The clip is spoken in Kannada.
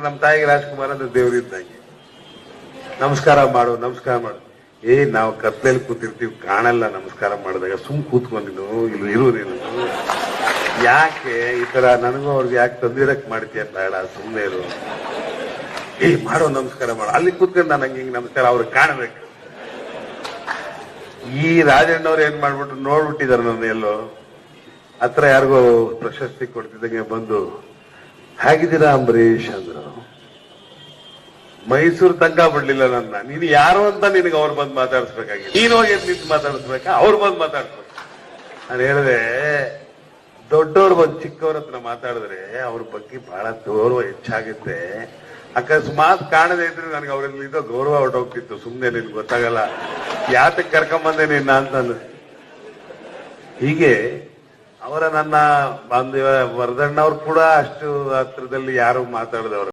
ನಮ್ಮ ತಾಯಿಗೆ ರಾಜ್ಕುಮಾರ್ ಅಂದ್ರೆ ದೇವರಿದ್ದಂಗೆ ನಮಸ್ಕಾರ ಮಾಡು ನಮಸ್ಕಾರ ಮಾಡು. ಏ, ನಾವು ಕತ್ಲೆಯಲ್ಲಿ ಕೂತಿರ್ತೀವಿ, ಕಾಣಲ್ಲ ನಮಸ್ಕಾರ ಮಾಡಿದಾಗ. ಸುಮ್ ಕೂತ್ಕೊಂಡಿದ್ದು ಇಲ್ಲಿ ಇರು ಯಾಕೆ ಈ ತರ ನನಗೂ ಅವ್ರಿಗೆ ಯಾಕೆ ತಂದಿರಕ್ ಮಾಡ್ತೀಯ ಬೇಡ ಸುಮ್ಮನೆ ಇರು. ಏ, ಮಾಡೋ, ನಮಸ್ಕಾರ ಮಾಡು. ಅಲ್ಲಿ ಕೂತ್ಕೊಂಡು ನಾನು ಹಂಗೆ ಹಿಂಗೆ ನಮಸ್ಕಾರ ಅವ್ರಿಗೆ ಕಾಣಬೇಕು. ಈ ರಾಜಣ್ಣವ್ರು ಏನ್ ಮಾಡ್ಬಿಟ್ರು, ನೋಡ್ಬಿಟ್ಟಿದಾರೆ ನನ್ನ ಎಲ್ಲೋ. ಹತ್ರ ಯಾರಿಗೋ ಪ್ರಶಸ್ತಿ ಕೊಡ್ತಿದ್ದಂಗೆ ಬಂದು, ಹೇಗಿದ್ದೀರಾ ಅಂಬರೀಶ್ ಅಂದ್ರು. ಮೈಸೂರು ತನಕ ಬಿಡ್ಲಿಲ್ಲ ನನ್ನ. ನೀನು ಯಾರು ಅಂತ ನಿನಗೆ ಅವ್ರು ಬಂದು ಮಾತಾಡಿಸ್ಬೇಕಾಗಿತ್ತು ನೀನು ಹೋಗಿ ನಿಂತು ಮಾತಾಡಿಸ್ಬೇಕಾ? ಅವ್ರು ಬಂದು ಮಾತಾಡ್ಸ್ಬೇಕು. ನಾನು ಹೇಳಿದೆ, ದೊಡ್ಡವ್ರು ಬಂದು ಚಿಕ್ಕವ್ರ ಹತ್ರ ಮಾತಾಡಿದ್ರೆ ಅವ್ರ ಬಗ್ಗೆ ಬಹಳ ಗೌರವ ಹೆಚ್ಚಾಗುತ್ತೆ. ಅಕಸ್ಮಾತ್ ಕಾಣದೇ ಇದ್ರೆ ನನಗೆ ಅವರಲ್ಲಿ ಇದ್ದ ಗೌರವ ಹೊರಟೋಗ್ತಿತ್ತು. ಸುಮ್ಮನೆ ನಿನ್ಗೆ ಗೊತ್ತಾಗಲ್ಲ. ಯಾತಕ್ಕೆ ಕರ್ಕೊಂಬಂದೆ ನಿನ್ನ ಅಂತ ಅಂದ್ರು. ಹೀಗೆ ಅವರ ನನ್ನ ಬಂದ ವರದಣ್ಣವ್ರು ಕೂಡ ಅಷ್ಟು ಹತ್ರದಲ್ಲಿ ಯಾರು ಮಾತಾಡಿದವರು